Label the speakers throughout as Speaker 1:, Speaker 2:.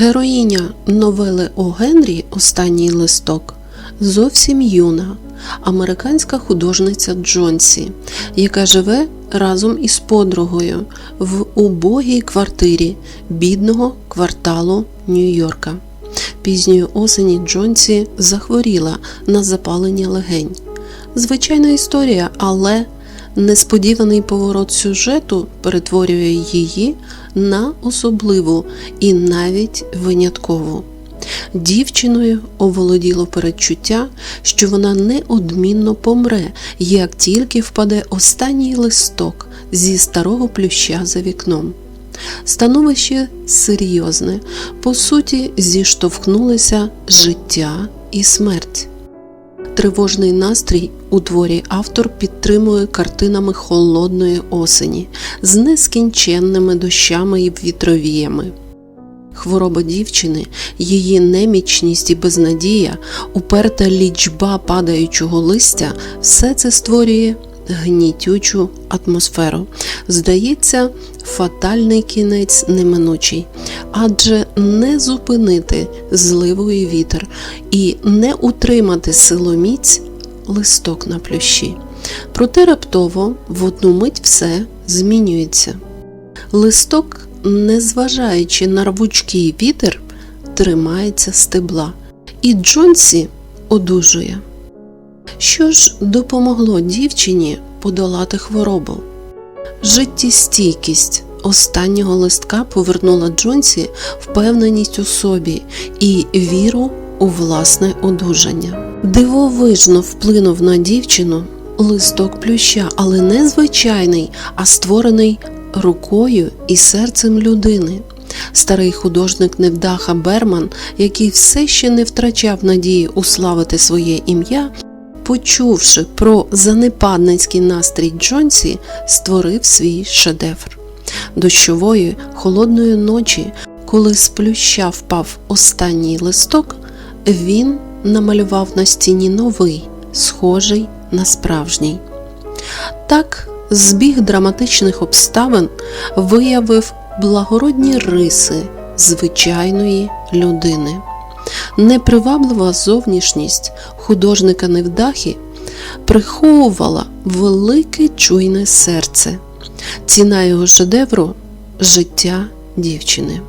Speaker 1: Героїня новели О Генрі Останній листок зовсім юна американська художниця Джонсі, яка живе разом із подругою в убогій квартирі бідного кварталу Нью-Йорка. Пізньої осені Джонсі захворіла на запалення легень. Звичайна історія, але несподіваний поворот сюжету перетворює її на особливу і навіть виняткову. Дівчиною оволоділо передчуття, що вона неодмінно помре, як тільки впаде останній листок зі старого плюща за вікном. Становище серйозне, по суті, зіштовхнулися життя і смерть. Тривожний настрій у творі автор підтримує картинами холодної осені з нескінченними дощами і вітровіями. Хвороба дівчини, її немічність і безнадія, уперта лічба падаючого листя все це створює гнітючу атмосферу. Здається, фатальний кінець неминучий, адже не зупинити зливою вітер і не утримати силоміць листок на плющі. Проте раптово в одну мить все змінюється. Листок, незважаючи на рвучкий вітер, тримається стебла, і Джонсі одужує. Що ж допомогло дівчині подолати хворобу? Життєстійкість останнього листка повернула Джонсі впевненість у собі і віру у власне одужання. Дивовижно вплинув на дівчину листок плюща, але не звичайний, а створений рукою і серцем людини. Старий художник Невдаха Берман, який все ще не втрачав надії уславити своє ім'я, почувши про занепадницький настрій Джонсі, створив свій шедевр. Дощової холодної ночі, коли з плюща впав останній листок, він намалював на стіні новий, схожий на справжній. Так, збіг драматичних обставин виявив благородні риси звичайної людини. Неприваблива зовнішність художника Невдахи приховувала велике чуйне серце. Ціна його шедевру життя дівчини.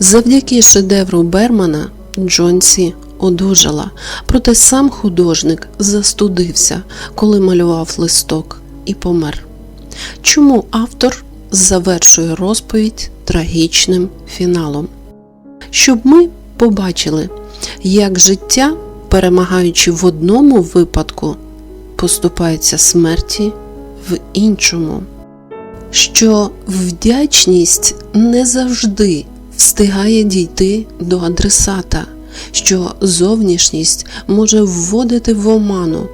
Speaker 1: Завдяки шедевру Бермана Джонсі одужала, проте сам художник застудився, коли малював листок і помер. Чому автор завершує розповідь трагічним фіналом? Щоб ми побачили, як життя, перемагаючи в одному випадку, поступається смерті в іншому, що вдячність не завжди встигає дійти до адресата, що зовнішність може вводити в оману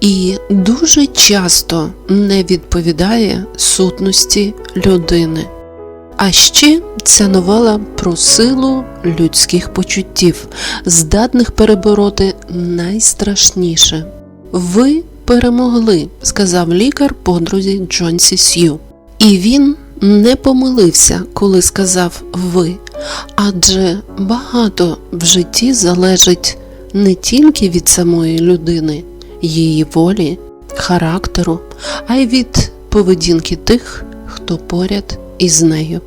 Speaker 1: і дуже часто не відповідає сутності людини. А ще ця новела про силу людських почуттів, здатних перебороти найстрашніше. Ви перемогли, сказав лікар подрузі Джонсі Сью. І він не помилився, коли сказав ви, адже багато в житті залежить не тільки від самої людини, її волі, характеру, а й від поведінки тих, хто поряд із нею.